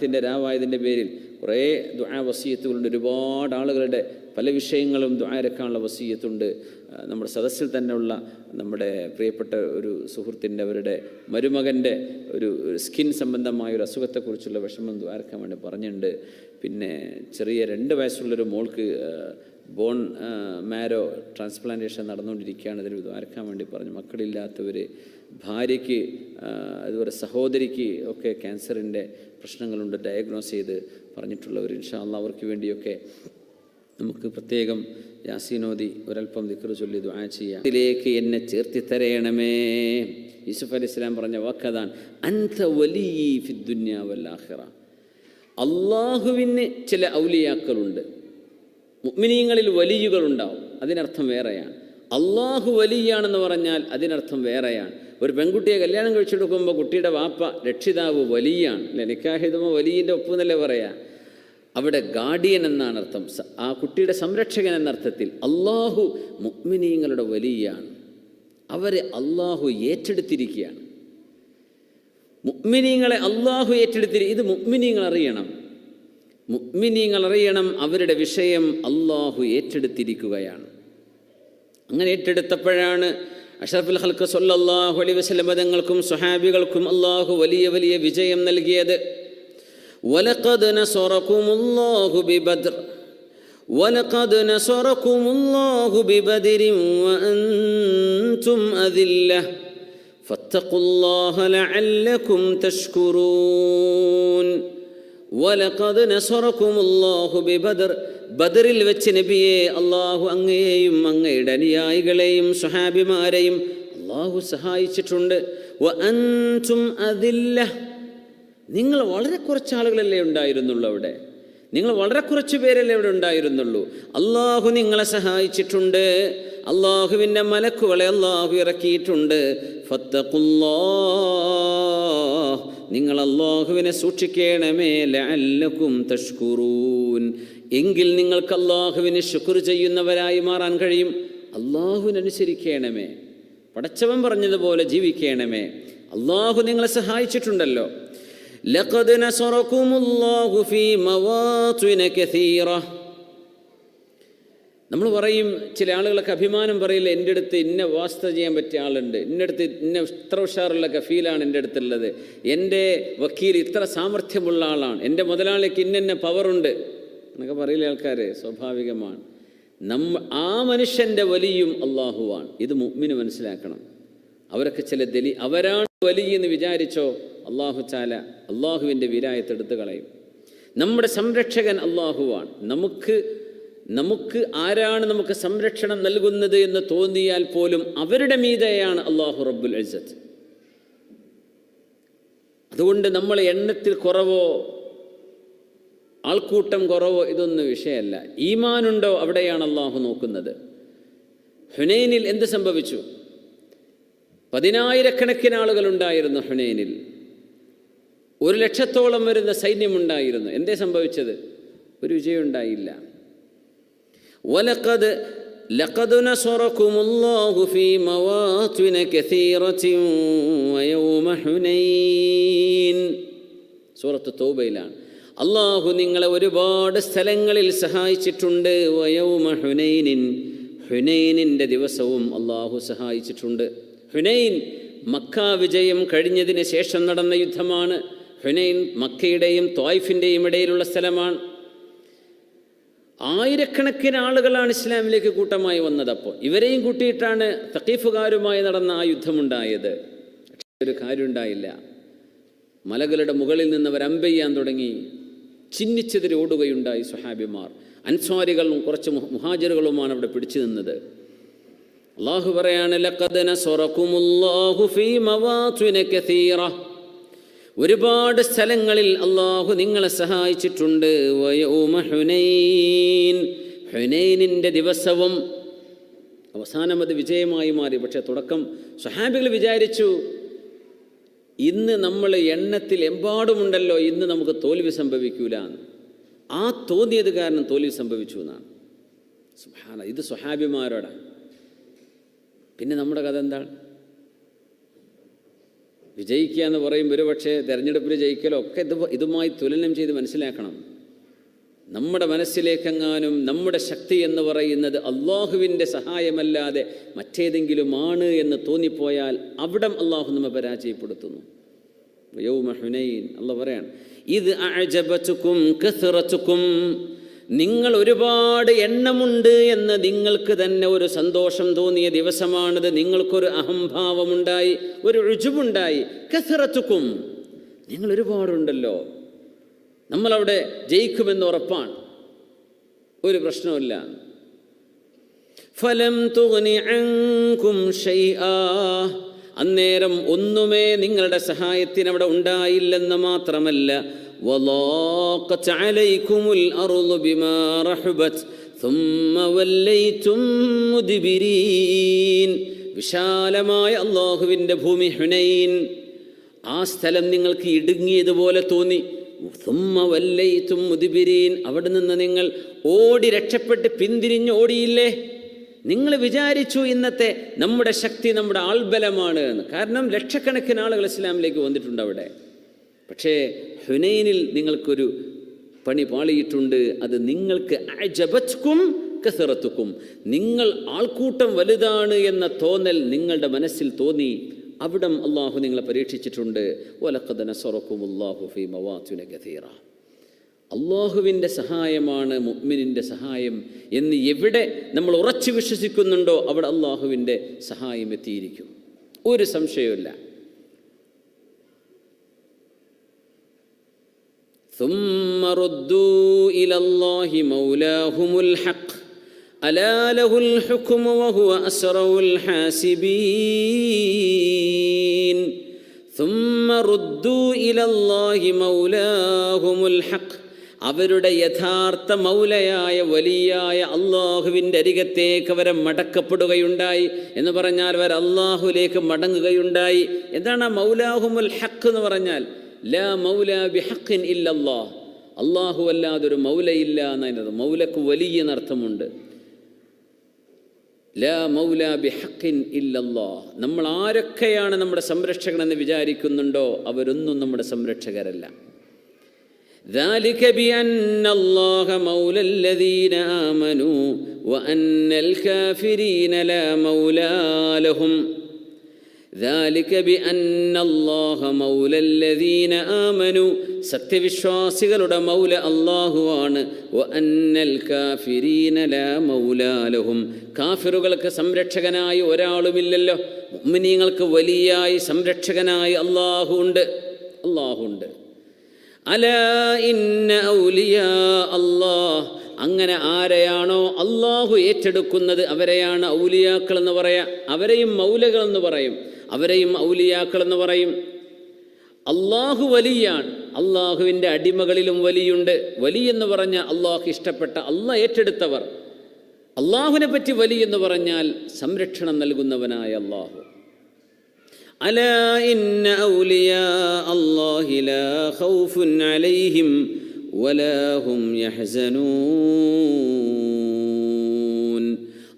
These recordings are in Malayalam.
ത്തിന്റെ രാവായതിന്റെ പേരിൽ കുറേ ദുആ വസീയത്തുകളുണ്ട്. ഒരുപാട് ആളുകളുടെ പല വിഷയങ്ങളും ദുആരക്കാനുള്ള വസീയത്തുണ്ട്. നമ്മുടെ സദസ്സിൽ തന്നെയുള്ള നമ്മുടെ പ്രിയപ്പെട്ട ഒരു സുഹൃത്തിന്റെ അവരുടെ മരുമകന്റെ ഒരു സ്കിൻ സംബന്ധമായ ഒരു അസുഖത്തെക്കുറിച്ചുള്ള വിഷമം ദ്വാരക്കാൻ വേണ്ടി പറഞ്ഞിട്ടുണ്ട്. പിന്നെ ചെറിയ രണ്ട് വയസ്സുള്ളൊരു മോൾക്ക് ബോൺ മാരോ ട്രാൻസ്പ്ലാന്റേഷൻ നടന്നുകൊണ്ടിരിക്കുകയാണ്. ഇതിൽ ദ്വാരക്കാൻ വേണ്ടി പറഞ്ഞു. മക്കളില്ലാത്തവർ ഭാര്യയ്ക്ക് അതുപോലെ സഹോദരിക്ക് ഒക്കെ ക്യാൻസറിന്റെ പ്രശ്നങ്ങളുണ്ട് ഡയഗ്നോസ് ചെയ്ത് പറഞ്ഞിട്ടുള്ളവർ. ഇൻഷാല്ല അവർക്ക് വേണ്ടിയൊക്കെ നമുക്ക് പ്രത്യേകം യാസീനോദി ഒരൽപ്പം ദിക്കറ് ചൊല്ലി ദുആ ചെയ്യാം. ഇതിലേക്ക് എന്നെ ചേർത്തി തരയണമേ. യൂസുഫ് അലി ഇസ്ലാം പറഞ്ഞ വാക്കതാണ് അൻത വലി ഫിദ്ദുന്യാവല്ലാഹിറ അള്ളാഹുവിന് ചില ഔലിയാക്കളുണ്ട്. മുഗ്മിനീങ്ങളിൽ വലിയുകളുണ്ടാവും. അതിനർത്ഥം വേറെയാണ്. അള്ളാഹു വലിയാണെന്ന് പറഞ്ഞാൽ അതിനർത്ഥം വേറെയാണ്. ഒരു പെൺകുട്ടിയെ കല്യാണം കഴിച്ചെടുക്കുമ്പോൾ കുട്ടിയുടെ വാപ്പ രക്ഷിതാവ് വലിയാണ്. അല്ലെ നിക്കാഹിതമോ വലിയന്റെ ഒപ്പ് എന്നല്ലേ പറയാ? അവിടെ ഗാർഡിയൻ എന്നാണ് അർത്ഥം. ആ കുട്ടിയുടെ സംരക്ഷകൻ എന്നർത്ഥത്തിൽ അള്ളാഹു മുഗ്മിനീങ്ങളുടെ വലിയാണ്. അവരെ അള്ളാഹു ഏറ്റെടുത്തിരിക്കുകയാണ്. മുഗ്മിനീങ്ങളെ അള്ളാഹു ഏറ്റെടുത്തിരി ഇത് മുഗ്മിനീങ്ങൾ അറിയണം. മുഗ്മിനീങ്ങൾ അറിയണം അവരുടെ വിഷയം അള്ളാഹു ഏറ്റെടുത്തിരിക്കുകയാണ്. അങ്ങനെ ഏറ്റെടുത്തപ്പോഴാണ് അഷറഫുൽ ഹൽക്ക് സല്ലല്ലാഹു അലൈഹി വസല്ലം തങ്ങൾക്കും സ്വഹാബികൾക്കും അള്ളാഹു വലിയ വലിയ വിജയം നൽകിയത് ولقد نصركم الله ببدر ولقد نصركم الله ببدر وأنتم أذلة فاتقوا الله لعلكم تشكرون ولقد نصركم الله ببدر ബദറിൽ വെച്ച് നബിയെ അള്ളാഹു അങ്ങയെയും അങ്ങയുടെ അനുയായികളെയും സുഹാബിമാരെയും അള്ളാഹു സഹായിച്ചിട്ടുണ്ട്. അതില്ല. നിങ്ങൾ വളരെ കുറച്ച് ആളുകളല്ലേ ഉണ്ടായിരുന്നുള്ളൂ അവിടെ? നിങ്ങൾ വളരെ കുറച്ച് പേരല്ലേ അവിടെ ഉണ്ടായിരുന്നുള്ളൂ. അള്ളാഹു നിങ്ങളെ സഹായിച്ചിട്ടുണ്ട്. അള്ളാഹുവിന്റെ മലക്കുകളെ അള്ളാഹു ഇറക്കിയിട്ടുണ്ട്. നിങ്ങൾ അള്ളാഹുവിനെ സൂക്ഷിക്കണമേ ലഅല്ലക്കും തഷ്കുറൂൻ. എങ്കിൽ നിങ്ങൾക്ക് അള്ളാഹുവിന് ശുക്ർ ചെയ്യുന്നവരായി മാറാൻ കഴിയും. അള്ളാഹുവിനനുസരിക്കണമേ. പടച്ചവൻ പറഞ്ഞതുപോലെ ജീവിക്കണമേ. അള്ളാഹു നിങ്ങളെ സഹായിച്ചിട്ടുണ്ടല്ലോ. ലഖദ് ഫീ കസീറ. നമ്മൾ പറയും ചില ആളുകളൊക്കെ അഭിമാനം പറയില്ല എന്റെ അടുത്ത് ഇന്ന വാസ്ത ചെയ്യാൻ പറ്റിയ ആളുണ്ട്. എന്റെ അടുത്ത് ഇന്ന ഇത്ര ഉഷാറുള്ള കഫീലാണ് എന്റെ അടുത്തുള്ളത്. എന്റെ വക്കീൽ ഇത്ര സാമർഥ്യമുള്ള ആളാണ്. എന്റെ മുതലാളിക്ക് ഇന്ന പവറുണ്ട് എന്നൊക്കെ പറയില്ല ആൾക്കാരെ? സ്വാഭാവികമാണ്. നമ്മ ആ മനുഷ്യന്റെ വലിയും അള്ളാഹുവാണ് ഇത് മുഗ്മിന് മനസ്സിലാക്കണം. അവരൊക്കെ ചില ദലി അവരാണ് വലിയ എന്ന് വിചാരിച്ചോ അള്ളാഹു ചാല അള്ളാഹുവിന്റെ വിരായത്തെടുത്ത് കളയും. നമ്മുടെ സംരക്ഷകൻ അള്ളാഹുവാണ് നമുക്ക് നമുക്ക് ആരാണ് നമുക്ക് സംരക്ഷണം നൽകുന്നത് എന്ന് തോന്നിയാൽ പോലും അവരുടെ മീതയാണ് അള്ളാഹു റബ്ബുൽ അസത്ത് അതുകൊണ്ട് നമ്മൾ എണ്ണത്തിൽ കുറവോ ആൾക്കൂട്ടം കുറവോ ഇതൊന്നും വിഷയമല്ല ഈമാനുണ്ടോ അവിടെയാണ് അള്ളാഹു നോക്കുന്നത് ഹുനൈനിൽ എന്ത് സംഭവിച്ചു പതിനായിരക്കണക്കിന് ആളുകൾ ഉണ്ടായിരുന്നു ഹുനൈനിൽ ഒരു ലക്ഷത്തോളം വരുന്ന സൈന്യമുണ്ടായിരുന്നു എന്തേ സംഭവിച്ചത് ഒരു വിജയം ഉണ്ടായില്ല ولقد لقد نصركم الله في مواطن كثيرة ويوم حنين സൂറത്ത് തൗബയിലാണ് അള്ളാഹു നിങ്ങളെ ഒരുപാട് സ്ഥലങ്ങളിൽ സഹായിച്ചിട്ടുണ്ട്. വയൗമ ഹുനൈനിൻ ഹുനൈനിന്റെ ദിവസവും അള്ളാഹു സഹായിച്ചിട്ടുണ്ട്. ഹുനൈൻ മക്ക വിജയം കഴിഞ്ഞതിന് ശേഷം നടന്ന യുദ്ധമാണ്. ഹുനൈൻ മക്കയുടെയും ത്വായിഫിന്റെയും ഇടയിലുള്ള സ്ഥലമാണ്. ആയിരക്കണക്കിന് ആളുകളാണ് ഇസ്ലാമിലേക്ക് കൂട്ടമായി വന്നത് അപ്പോൾ. ഇവരെയും കൂട്ടിയിട്ടാണ് തക്കീഫുകാരുമായി നടന്ന ആ യുദ്ധമുണ്ടായത്. ഒരു കാര്യമുണ്ടായില്ല. മലകളുടെ മുകളിൽ നിന്ന് അവർ അമ്പെയ്യാൻ തുടങ്ങി. ചിന്നിച്ചെതിരെ ഓടുകയുണ്ടായി സുഹാബിമാർ അൻസ്വാരികളും കുറച്ച് മുഹ- മുഹാജിറുകളുമാണ് അവിടെ പിടിച്ചു നിന്നത്. അള്ളാഹു പറയാണ് ഒരുപാട് സ്ഥലങ്ങളിൽ അള്ളാഹു നിങ്ങളെ സഹായിച്ചിട്ടുണ്ട്. ഹുനൈനിന്റെ ദിവസവും അവസാനം അത് വിജയമായി മാറി. പക്ഷേ തുടക്കം സുഹാബികൾ വിചാരിച്ചു ഇന്ന് നമ്മൾ എണ്ണത്തിൽ എമ്പാടുമുണ്ടല്ലോ ഇന്ന് നമുക്ക് തോൽവി സംഭവിക്കൂല. ആ തോന്നിയത് കാരണം തോൽവി സംഭവിച്ചു എന്നാണ്. സുഹാന ഇത് സ്വഹാബിമാരോടാ. പിന്നെ നമ്മുടെ കഥ എന്താണ്? വിജയിക്കുക എന്ന് പറയും ഒരു പക്ഷേ തെരഞ്ഞെടുപ്പിൽ ജയിക്കലോ ഒക്കെ ഇത് ഇതുമായി തുലനം ചെയ്ത് മനസ്സിലാക്കണം. നമ്മുടെ മനസ്സിലേക്കെങ്ങാനും നമ്മുടെ ശക്തി എന്ന് പറയുന്നത് അള്ളാഹുവിന്റെ സഹായമല്ലാതെ മറ്റേതെങ്കിലുമാണ് എന്ന് തോന്നിപ്പോയാൽ അവിടം അള്ളാഹു നമ്മെ പരാജയപ്പെടുത്തുന്നു. യൗമ ഹുനൈൻ പറയാണ് ഇത് അഴജബച്ചുക്കും നിങ്ങൾ ഒരുപാട് എണ്ണമുണ്ട് എന്ന് നിങ്ങൾക്ക് തന്നെ ഒരു സന്തോഷം തോന്നിയ ദിവസമാണിത്. നിങ്ങൾക്കൊരു അഹംഭാവമുണ്ടായി ഒരു രുചുവുണ്ടായി കഥറത്തുക്കും നിങ്ങൾ ഒരുപാടുണ്ടല്ലോ. നമ്മളവിടെ ജയിക്കുമെന്ന് ഉറപ്പാണ്. ഒരു പ്രശ്നവുമില്ല. ഫലം തുകനി അങ്കും അന്നേരം ഒന്നുമേ നിങ്ങളുടെ സഹായത്തിന് അവിടെ ഉണ്ടായില്ലെന്ന് മാത്രമല്ല വിശാലമായ അള്ളാഹുവിന്റെ ഭൂമി ഹുനൈൻ. ആ സ്ഥലം നിങ്ങൾക്ക് ഇടുങ്ങിയതുപോലെ തോന്നി. സുമ്മ വല്ലയിത്തും മുതിബിരീൻ അവിടെ നിന്ന് നിങ്ങൾ ഓടി രക്ഷപ്പെട്ട് പിന്തിരിഞ്ഞ് ഓടിയില്ലേ? നിങ്ങൾ വിചാരിച്ചു ഇന്നത്തെ നമ്മുടെ ശക്തി നമ്മുടെ ആൾബലമാണ് എന്ന്. കാരണം ലക്ഷക്കണക്കിന് ആളുകൾ ഇസ്ലാമിലേക്ക് വന്നിട്ടുണ്ട് അവിടെ. പക്ഷേ ഹുനൈനിൽ നിങ്ങൾക്കൊരു പണി പാളിയിട്ടുണ്ട്. അത് നിങ്ങൾക്ക് അജബത്കും കസറത്തുക്കും. നിങ്ങൾ ആൾക്കൂട്ടം വലുതാണ് എന്ന തോന്നൽ നിങ്ങളുടെ മനസ്സിൽ തോന്നി. അവിടം അള്ളാഹു നിങ്ങളെ പരീക്ഷിച്ചിട്ടുണ്ട് ഒലക്കഥ നസറക്കും അള്ളാഹു ഫി മവാത്തുന ഗതീറ അള്ളാഹുവിൻ്റെ സഹായമാണ് മുഅ്മിനിൻ്റെ സഹായം എന്ന് എവിടെ നമ്മൾ ഉറച്ചു വിശ്വസിക്കുന്നുണ്ടോ അവിടെ അള്ളാഹുവിൻ്റെ സഹായം എത്തിയിരിക്കും ഒരു സംശയവുമില്ല ثم ردوا إلى الله مولاهم الحق ألا له الحكم وهو أسرع الحاسبين ثم ردوا إلى الله مولاهم الحق അവരുടെ യഥാർത്ഥ മൗലയായ വലിയായ അള്ളാഹുവിൻ്റെ അരികത്തേക്ക് അവരെ മടക്കപ്പെടുകയുണ്ടായി എന്ന് പറഞ്ഞാൽ അവർ അള്ളാഹുലേക്ക് മടങ്ങുകയുണ്ടായി എന്താണ് ആ മൗലാഹുമുൽ ഹക്ക് എന്ന് പറഞ്ഞാൽ ലാ മൗല ബിഹക്കിൻ ഇല്ലല്ലാ അള്ളാഹു അല്ലാതൊരു മൗലയില്ല എന്നതിനത് മൗലക്ക് വലിയ എന്നർത്ഥമുണ്ട് ലാ മൗല ബിഹക്കിൻ ഇല്ലല്ലാ നമ്മൾ ആരൊക്കെയാണ് നമ്മുടെ സംരക്ഷകനെന്ന് വിചാരിക്കുന്നുണ്ടോ അവരൊന്നും നമ്മുടെ സംരക്ഷകരല്ല ذلك بأن الله مولى الذين آمنوا وأن الكافرين لا مولى لهم ذلك بأن الله مولى الذين آمنوا സത്യവിശ്വാസികളുടെ മൗല അള്ളാഹുവാണ് കാഫിറുകൾക്ക് സംരക്ഷകനായി ഒരാളുമില്ലല്ലോ. മുഅ്മിനീങ്ങൾക്ക് വലിയായി സംരക്ഷകനായി അള്ളാഹു ഉണ്ട്. അള്ളാഹു ഉണ്ട്. അല ഇന്ന ഔലിയ അള്ളാഹ് അങ്ങനെ ആരെയാണോ അള്ളാഹു ഏറ്റെടുക്കുന്നത് അവരെയാണ് ഔലിയാക്കൾ എന്ന് പറയാ. അവരെയും മൗലകൾ എന്ന് പറയും. അവരെയും ഔലിയാക്കൾ എന്ന് പറയും. അള്ളാഹു വലിയാണ്. അള്ളാഹുവിന്റെ അടിമകളിലും വലിയുണ്ട്. വലി എന്ന് പറഞ്ഞ അള്ളാഹു ഇഷ്ടപ്പെട്ട അള്ള ഏറ്റെടുത്തവർ. അള്ളാഹുവിനെ പറ്റി വലി എന്ന് പറഞ്ഞാൽ സംരക്ഷണം നൽകുന്നവനായ അള്ളാഹു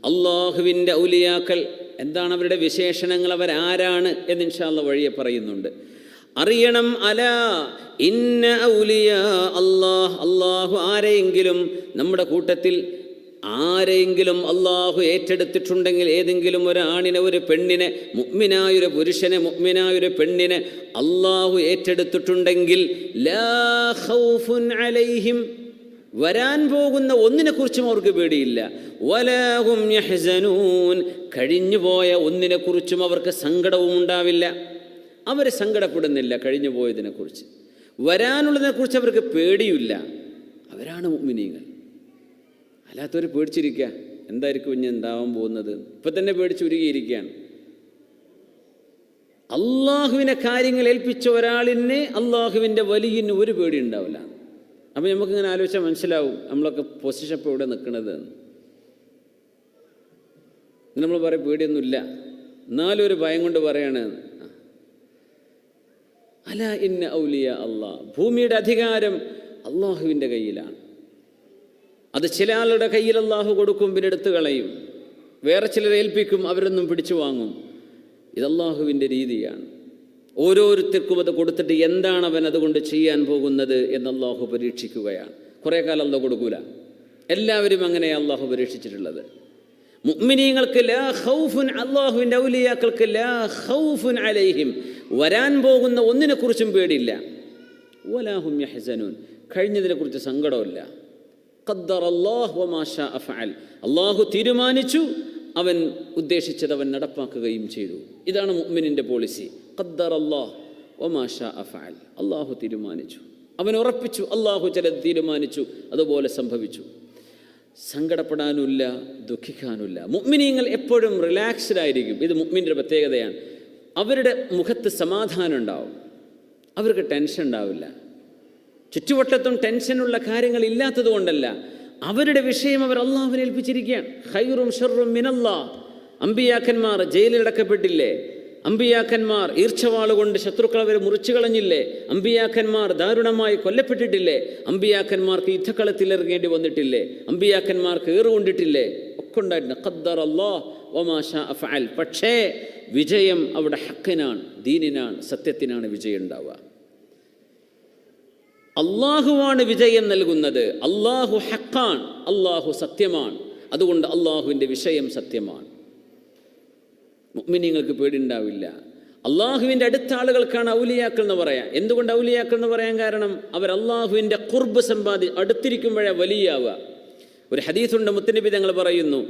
അള്ളാഹുവിന്റെ ഔലിയാക്കൾ എന്താണ് അവരുടെ വിശേഷണങ്ങൾ? അവരാരാണ് എന്ന് ഇൻഷാള്ള വഴിയെ പറയുന്നുണ്ട്. അറിയണം അല. ഇന്ന ഔലിയ അള്ളാഹ് അള്ളാഹു ആരെയെങ്കിലും നമ്മുടെ കൂട്ടത്തിൽ ആരെങ്കിലും അള്ളാഹു ഏറ്റെടുത്തിട്ടുണ്ടെങ്കിൽ ഏതെങ്കിലും ഒരാണിനെ ഒരു പെണ്ണിനെ മുഗ്മിനായൊരു പുരുഷനെ മുഗ്മിനായൊരു പെണ്ണിനെ അള്ളാഹു ഏറ്റെടുത്തിട്ടുണ്ടെങ്കിൽ അലൈഹിം. വരാൻ പോകുന്ന ഒന്നിനെക്കുറിച്ചും അവർക്ക് പേടിയില്ല. വലാഹും കഴിഞ്ഞുപോയ ഒന്നിനെക്കുറിച്ചും അവർക്ക് സങ്കടവും ഉണ്ടാവില്ല അവർ സങ്കടപ്പെടുന്നില്ല കഴിഞ്ഞു പോയതിനെക്കുറിച്ച് വരാനുള്ളതിനെക്കുറിച്ച് അവർക്ക് പേടിയില്ല അവരാണ് മുഗ്മിനീങ്ങൾ അല്ലാത്തവർ പേടിച്ചിരിക്കുക എന്തായിരിക്കും ഇനി ഉണ്ടാവാൻ പോകുന്നത്? ഇപ്പം തന്നെ പേടിച്ച് ഉരുകിയിരിക്കുകയാണ്. അള്ളാഹുവിനെ കാര്യങ്ങൾ ഏൽപ്പിച്ച ഒരാളിന് അള്ളാഹുവിന്റെ വലിയന് ഒരു പേടി ഉണ്ടാവില്ല. അപ്പം നമുക്കിങ്ങനെ ആലോചിച്ചാൽ മനസ്സിലാവും നമ്മളൊക്കെ പൊസിഷൻ ഇപ്പോൾ ഇവിടെ നിൽക്കുന്നത് നമ്മൾ പറയും പേടിയൊന്നുമില്ല. എന്നാലും ഒരു ഭയം കൊണ്ട് പറയാണ് അല ഇന്ന ഔലിയ അള്ളാഹ് ഭൂമിയുടെ അധികാരം അള്ളാഹുവിന്റെ കയ്യിലാണ്. അത് ചില ആളുടെ കയ്യിൽ അള്ളാഹു കൊടുക്കും പിന്നെ എടുത്തു കളയും. വേറെ ചിലരെ ഏൽപ്പിക്കും അവരൊന്നും പിടിച്ചു വാങ്ങും. ഇത് അള്ളാഹുവിന്റെ രീതിയാണ്. ഓരോരുത്തർക്കും അത് കൊടുത്തിട്ട് എന്താണ് അവൻ അതുകൊണ്ട് ചെയ്യാൻ പോകുന്നത് എന്ന് അള്ളാഹു പരീക്ഷിക്കുകയാണ്. കുറേ കാലം അല്ല കൊടുക്കൂല. എല്ലാവരും അങ്ങനെ അള്ളാഹു പരീക്ഷിച്ചിട്ടുള്ളത്. മുഅ്മിനീങ്ങൾക്ക് ലാ ഖൗഫുൻ അള്ളാഹുവിന്റെ ഔലിയാക്കൾക്ക് ലാ ഖൗഫുൻ അലൈഹിം. വരാൻ പോകുന്ന ഒന്നിനെക്കുറിച്ചും പേടിയില്ല. വലാഹും യഹ്സനൂൻ. കഴിഞ്ഞതിനെക്കുറിച്ച് സങ്കടമില്ല അള്ളാഹു തീരുമാനിച്ചു അവൻ ഉദ്ദേശിച്ചത് അവൻ നടപ്പാക്കുകയും ചെയ്തു. ഇതാണ് മുഅ്മിനിന്റെ പോളിസി. ഖദ്ദർ അള്ളാഹ് വമാ ശാഅ ഫഅൽ. അള്ളാഹു തീരുമാനിച്ചു. അവൻ ഉറപ്പിച്ചു അള്ളാഹു ചിലത് തീരുമാനിച്ചു അതുപോലെ സംഭവിച്ചു. സങ്കടപ്പെടാനുമില്ല ദുഃഖിക്കാനുമില്ല. മുഅ്മിനീങ്ങൾ എപ്പോഴും റിലാക്സ്ഡ് ആയിരിക്കും. ഇത് മുഗ്മിന്റെ പ്രത്യേകതയാണ്. അവരുടെ മുഖത്ത് സമാധാനം ഉണ്ടാവും. അവർക്ക് ടെൻഷൻ ഉണ്ടാവില്ല. ചുറ്റുവട്ടത്തും ടെൻഷനുള്ള കാര്യങ്ങൾ ഇല്ലാത്തത് കൊണ്ടല്ല. അവരുടെ വിഷയം അവർ അള്ളാഹുവിനെ ഏൽപ്പിച്ചിരിക്കുകയാണ്. ഹൈറും ഷെറും മിനല്ലാ അമ്പിയാക്കന്മാർ ജയിലിലടക്കപ്പെട്ടില്ലേ അമ്പിയാക്കന്മാർ ഈർച്ചവാളുകൊണ്ട് ശത്രുക്കൾ അവരെ മുറിച്ചു കളഞ്ഞില്ലേ? അമ്പിയാക്കന്മാർ ദാരുണമായി കൊല്ലപ്പെട്ടിട്ടില്ലേ? അമ്പിയാക്കന്മാർക്ക് യുദ്ധക്കളത്തിൽ ഇറങ്ങേണ്ടി വന്നിട്ടില്ലേ? അമ്പിയാക്കന്മാർക്ക് ഏറുകൊണ്ടിട്ടില്ലേ? ഒക്കെ ഉണ്ടായിട്ടുണ്ട് പക്ഷേ വിജയം അവിടെ ഹക്കിനാണ് ദീനിനാണ് സത്യത്തിനാണ് വിജയം ഉണ്ടാവുക അള്ളാഹുവാണ് വിജയം നൽകുന്നത്. അള്ളാഹു ഹക്കാണ് അള്ളാഹു സത്യമാണ്. അതുകൊണ്ട് അള്ളാഹുവിന്റെ വിഷയം സത്യമാണ്. മുഗ്മിനിങ്ങൾക്ക് പേടിയുണ്ടാവില്ല. അള്ളാഹുവിന്റെ അടുത്ത ആളുകൾക്കാണ് ഔലിയാക്കൾ എന്ന് പറയാം. എന്തുകൊണ്ട് ഔലിയാക്കൾ എന്ന് പറയാൻ കാരണം? അവർ അള്ളാഹുവിന്റെ കുർബ് സമ്പാദി അടുത്തിരിക്കുമ്പോഴേ വലിയാവുക. ഒരു ഹദീസുണ്ട് മുത്തനബി തങ്ങൾ പറയുന്നു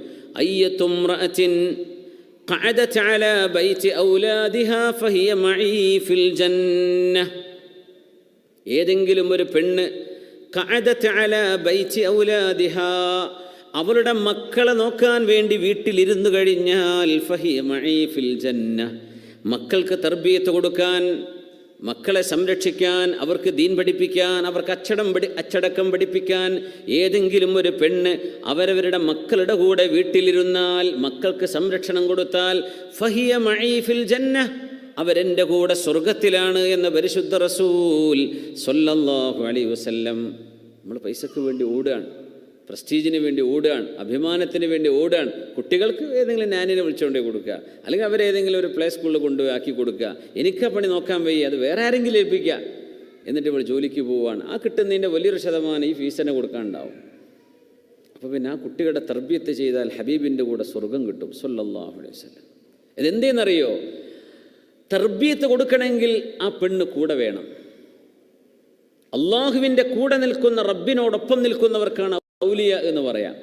ഏതെങ്കിലും ഒരു പെണ്ണ് അവളുടെ മക്കളെ നോക്കാൻ വേണ്ടി വീട്ടിലിരുന്നു കഴിഞ്ഞാൽ ജന്ന. മക്കൾക്ക് തർബീയത്ത് കൊടുക്കാൻ മക്കളെ സംരക്ഷിക്കാൻ അവർക്ക് ദീൻ പഠിപ്പിക്കാൻ അവർക്ക് അച്ചടം പഠി അച്ചടക്കം പഠിപ്പിക്കാൻ ഏതെങ്കിലും ഒരു പെണ്ണ് അവരവരുടെ മക്കളുടെ കൂടെ വീട്ടിലിരുന്നാൽ മക്കൾക്ക് സംരക്ഷണം കൊടുത്താൽ ഫഹിയ മഴീഫിൽ ജന്ന. അവരെന്റെ കൂടെ സ്വർഗത്തിലാണ് എന്ന പരിശുദ്ധ റസൂൽ സൊല്ലാഹു അലൈ വസല്ലം. നമ്മൾ പൈസക്ക് വേണ്ടി ഓടുകയാണ്. പ്രസ്റ്റീജിന് വേണ്ടി ഓടുകയാണ് അഭിമാനത്തിന് വേണ്ടി ഓടുകയാണ്. കുട്ടികൾക്ക് ഏതെങ്കിലും നാനിനെ വിളിച്ചുകൊണ്ടേ കൊടുക്കുക അല്ലെങ്കിൽ അവരേതെങ്കിലും ഒരു പ്ലേ സ്കൂളിൽ കൊണ്ടുപോയി ആക്കി കൊടുക്കുക. എനിക്ക് പണി നോക്കാൻ വയ്യ അത് വേറെ ആരെങ്കിലും ഏൽപ്പിക്കുക. എന്നിട്ട് ഇവിടെ ജോലിക്ക് പോവുകയാണ്. ആ കിട്ടുന്നതിന്റെ വലിയൊരു ശതമാനം ഈ ഫീസ് തന്നെ കൊടുക്കാനുണ്ടാവും. അപ്പോൾ പിന്നെ ആ കുട്ടികളുടെ തർബീയത്ത് ചെയ്താൽ ഹബീബിന്റെ കൂടെ സ്വർഗം കിട്ടും സല്ലല്ലാഹു അലൈഹി വസല്ലം. ഇതെന്തേന്നറിയോ? തർബീയത്ത് കൊടുക്കണമെങ്കിൽ ആ പെണ്ണ് കൂടെ വേണം. അള്ളാഹുവിന്റെ കൂടെ നിൽക്കുന്ന റബ്ബിനോടൊപ്പം നിൽക്കുന്നവർക്കാണ് ഔലിയ എന്ന് പറയാം.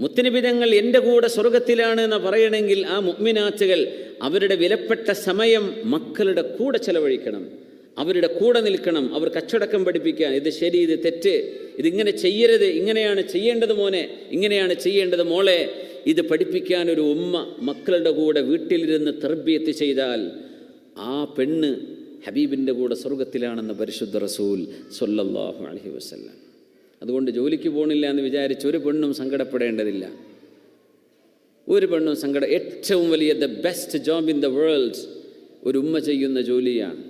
മുത്തനബിതങ്ങൾ എന്റെ കൂടെ സ്വർഗത്തിലാണ് എന്ന് പറയണമെങ്കിൽ ആ മുഗ്മിനാച്ചകൾ അവരുടെ വിലപ്പെട്ട സമയം മക്കളുടെ കൂടെ ചെലവഴിക്കണം. അവരുടെ കൂടെ നിൽക്കണം. അവർ കച്ചടക്കം പഠിപ്പിക്കാൻ. ഇത് ശരി ഇത് തെറ്റ്. ഇതിങ്ങനെ ചെയ്യരുത്. ഇങ്ങനെയാണ് ചെയ്യേണ്ടത് മോനെ. ഇങ്ങനെയാണ് ചെയ്യേണ്ടത് മോളെ. ഇത് പഠിപ്പിക്കാൻ ഒരു ഉമ്മ മക്കളുടെ കൂടെ വീട്ടിലിരുന്ന് തെർബിയത്ത് ചെയ്താൽ ആ പെണ്ണ് ഹബീബിന്റെ കൂടെ സ്വർഗത്തിലാണെന്ന് പരിശുദ്ധ റസൂൽ സൊല്ലാഹു അലഹി വസ്ല്ലാം. അതുകൊണ്ട് ജോലിക്ക് പോകണില്ല എന്ന് വിചാരിച്ച് ഒരു പെണ്ണും സങ്കടപ്പെടേണ്ടതില്ല. ഒരു പെണ്ണും സങ്കട ഏറ്റവും വലിയ the best job in the world ഒരു ഉമ്മ ചെയ്യുന്ന ജോലിയാണ്.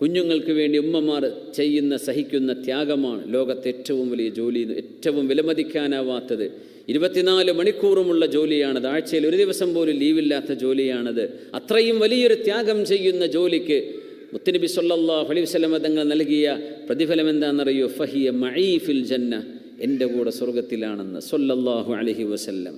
കുഞ്ഞുങ്ങൾക്ക് വേണ്ടി ഉമ്മമാർ ചെയ്യുന്ന സഹിക്കുന്ന ത്യാഗമാണ് ലോകത്തെ ഏറ്റവും വലിയ ജോലി ഏറ്റവും വിലമതിക്കാനാവാത്തത്. ഇരുപത്തിനാല് മണിക്കൂറുമുള്ള ജോലിയാണത്. ആഴ്ചയിൽ ഒരു ദിവസം പോലും ലീവില്ലാത്ത ജോലിയാണത്. അത്രയും വലിയൊരു ത്യാഗം ചെയ്യുന്ന ജോലിക്ക് മുത്തനബി സല്ലല്ലാഹു അലൈഹി വസല്ലമ തങ്ങൾ നൽകിയ പ്രതിഫലം എന്താണെന്നറിയോ? ഫഹിയ മഈ ഫിൽ ജന്ന എന്റെ കൂടെ സ്വർഗത്തിലാണെന്ന് സല്ലല്ലാഹു അലഹി വസല്ലം.